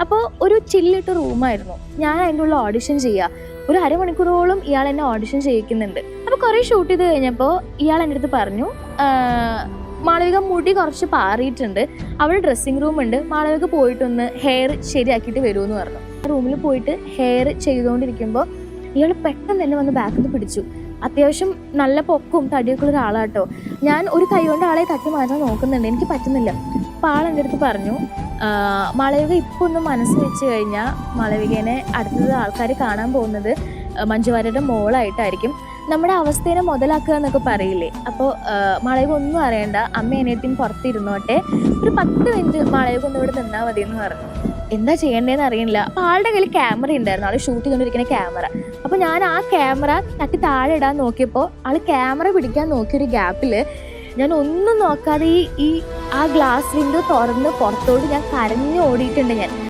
അപ്പോൾ ഒരു ചില്ലിട്ട റൂമായിരുന്നു ഞാൻ അതിന്റെ ഉള്ള ഓഡിഷൻ ചെയ്യുക ഒരു അരമണിക്കൂറോളം ഇയാൾ എന്നെ ഓഡിഷൻ ചെയ്യിക്കുന്നുണ്ട്. അപ്പോൾ കുറേ ഷൂട്ട് ചെയ്ത് കഴിഞ്ഞപ്പോൾ ഇയാൾ എന്റെ അടുത്ത് പറഞ്ഞു മാളവിക മുടി കുറച്ച് പാറിയിട്ടുണ്ട്. അവിടെ ഡ്രസ്സിങ് റൂം ഉണ്ട്. മാളവിക പോയിട്ടൊന്ന് ഹെയർ ശരിയാക്കിയിട്ട് വരുമെന്ന് പറഞ്ഞു. റൂമിൽ പോയിട്ട് ഹെയർ ചെയ്തുകൊണ്ടിരിക്കുമ്പോൾ ഇയാൾ പെട്ടെന്ന് തന്നെ വന്ന് ബാക്കിൽ നിന്ന് പിടിച്ചു. അത്യാവശ്യം നല്ല പൊക്കും തടിയൊക്കെ ഉള്ള ഒരാളാട്ടോ. ഞാൻ ഒരു കൈ കൊണ്ട് ആളെ തട്ടി മാറ്റാൻ നോക്കുന്നുണ്ട്. എനിക്ക് പറ്റുന്നില്ല. അപ്പോൾ ആൾ എന്റെ അടുത്ത് പറഞ്ഞു "ആ, മാളവിക ഇപ്പോൾ ഒന്ന് മനസ്സ് വെച്ച് കഴിഞ്ഞാൽ മാളവികനെ അടുത്തത് ആൾക്കാർ കാണാൻ പോകുന്നത് മഞ്ജുവാരയുടെ മോളായിട്ടായിരിക്കും. നമ്മുടെ അവസ്ഥേനെ മുതലാക്കുക എന്നൊക്കെ പറയില്ലേ? അപ്പോൾ മാളവിക ഒന്നും അറിയണ്ട. അമ്മ അനിയത്തിയും പുറത്തിരുന്നോട്ടെ. ഒരു പത്ത് മിനിറ്റ് മാളവിക ഒന്ന് ഇവിടെ നിന്നാൽ മതി എന്ന് പറഞ്ഞു. എന്താ ചെയ്യേണ്ടതെന്ന് അറിയില്ല. അപ്പോൾ ആളുടെ കയ്യിൽ ക്യാമറ ഉണ്ടായിരുന്നു ആൾ ഷൂട്ട് ചെയ്തുകൊണ്ടിരിക്കുന്ന ക്യാമറ. അപ്പോൾ ഞാൻ ആ ക്യാമറ തട്ടി താഴെ ഇടാൻ നോക്കിയപ്പോൾ ആൾ ക്യാമറ പിടിക്കാൻ നോക്കിയൊരു ഗ്യാപ്പിൽ ഞാൻ ഒന്നും നോക്കാതെ ഈ ഈ ആ ഗ്ലാസ് വിൻഡോ തുറന്ന് പുറത്തോട്ട് ഞാൻ കരഞ്ഞു ഓടിയിട്ടുണ്ട് ഞാൻ.